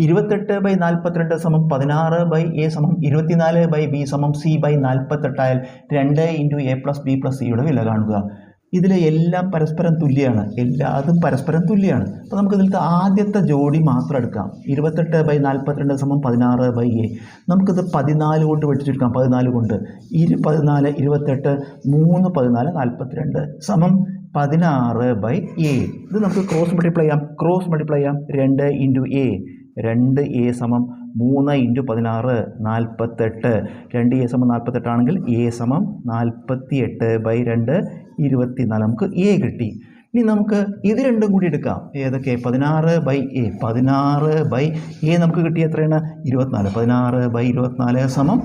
ഇരുപത്തെട്ട് ബൈ നാൽപ്പത്തിരണ്ട് സമം പതിനാറ് ബൈ എ സമം ഇരുപത്തിനാല് ബൈ ബി സമം സി ബൈ നാൽപ്പത്തെട്ടായാൽ രണ്ട് into A plus B plus സിയുടെ വില കാണുക. ഇതിലെ എല്ലാം പരസ്പരം തുല്യമാണ് എല്ലാതും പരസ്പരം തുല്യമാണ് അപ്പോൾ നമുക്ക് ഇതിലത്തെ ആദ്യത്തെ ജോഡി മാത്രം എടുക്കാം. ഇരുപത്തെട്ട് ബൈ നാൽപ്പത്തിരണ്ട് സമം പതിനാറ് ബൈ എ. നമുക്കിത് പതിനാല് കൊണ്ട് വെട്ടിച്ചെടുക്കാം. പതിനാല് കൊണ്ട്. ഇരു പതിനാല് ഇരുപത്തെട്ട് മൂന്ന് പതിനാല് നാൽപ്പത്തിരണ്ട് സമം പതിനാറ് ബൈ എ. ഇത് നമുക്ക് ക്രോസ് മൾട്ടിപ്ലൈ ചെയ്യാം. ക്രോസ് മൾട്ടിപ്ലൈ ചെയ്യാം. രണ്ട് ഇന്റു എ. രണ്ട് എ സമം മൂന്ന് ഇന്റു പതിനാറ് നാൽപ്പത്തെട്ട്. രണ്ട് എ സമം നാൽപ്പത്തെട്ടാണെങ്കിൽ എ സമം നാൽപ്പത്തി എട്ട് ബൈ രണ്ട് ഇരുപത്തി നാല് നമുക്ക് എ കിട്ടി. ഇനി നമുക്ക് ഇത് രണ്ടും കൂടി എടുക്കാം. ഏതൊക്കെ? പതിനാറ് ബൈ എ പതിനാറ് ബൈ എ നമുക്ക് കിട്ടിയ എത്രയാണ്? ഇരുപത്തിനാല്. പതിനാറ് ബൈ ഇരുപത്തിനാല് സമം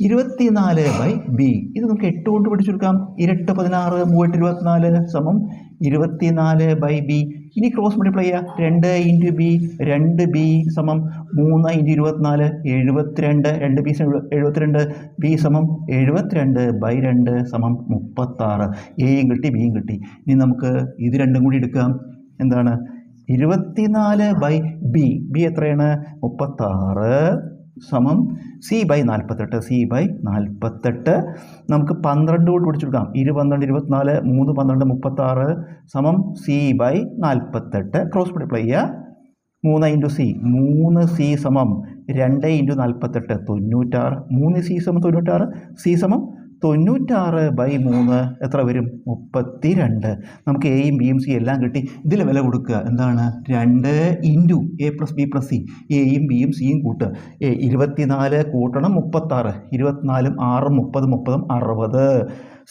ഇരുപത്തിനാല് ബൈ ബി ഇത് നമുക്ക് എട്ട് കൊണ്ട് പിടിച്ചെടുക്കാം ഇരട്ട് പതിനാറ് മൂവെട്ട് ഇരുപത്തിനാല് സമം ഇരുപത്തിനാല് ബൈ ബി ഇനി ക്രോസ് മൾട്ടിപ്ലൈ ചെയ്യുക. രണ്ട് ഇന്റു ബി രണ്ട് ബി സമം മൂന്ന് ഇന്റു ഇരുപത്തിനാല് എഴുപത്തിരണ്ട്. രണ്ട് ബി എഴുപത്തിരണ്ട് ബി സമം എഴുപത്തിരണ്ട് ബൈ രണ്ട് സമം മുപ്പത്താറ്. എയും കിട്ടി ബിയും കിട്ടി. ഇനി നമുക്ക് ഇത് രണ്ടും കൂടി എടുക്കാം എന്താണ്? ഇരുപത്തിനാല് ബൈ ബി ബി എത്രയാണ്? മുപ്പത്താറ്. സമം സി ബൈ നാൽപ്പത്തെട്ട് സി ബൈ നാൽപ്പത്തെട്ട് നമുക്ക് പന്ത്രണ്ട് കൊണ്ട് പിടിച്ചെടുക്കാം. ഇരു പന്ത്രണ്ട് ഇരുപത്തിനാല് മൂന്ന് പന്ത്രണ്ട് മുപ്പത്താറ് സമം സി ബൈ നാൽപ്പത്തെട്ട് ക്രോസ് മൾട്ടിപ്ലൈ ചെയ്യുക. മൂന്ന് ഇന്റു സി മൂന്ന് സി സമം രണ്ട് ഇന്റു നാൽപ്പത്തെട്ട് തൊണ്ണൂറ്റാറ്. മൂന്ന് സി സമം തൊണ്ണൂറ്റാറ്. സി സമം തൊണ്ണൂറ്റാറ് ബൈ മൂന്ന് എത്ര വരും? മുപ്പത്തി രണ്ട് നമുക്ക് എയും ബിയും സി എല്ലാം കിട്ടി. ഇതിൽ വില കൊടുക്കുക. എന്താണ്? രണ്ട് into A plus B plus C എയും ബിയും സിയും കൂട്ടുക. എ ഇരുപത്തിനാല് കൂട്ടണം മുപ്പത്താറ്. ഇരുപത്തിനാലും ആറും മുപ്പതും മുപ്പതും അറുപത്.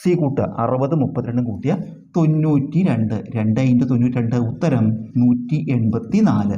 സി കൂട്ടുക. അറുപത് മുപ്പത്തിരണ്ടും കൂട്ടിയ തൊണ്ണൂറ്റി രണ്ട് രണ്ട് ഇന്റു തൊണ്ണൂറ്റി രണ്ട് ഉത്തരം നൂറ്റി എൺപത്തി നാല്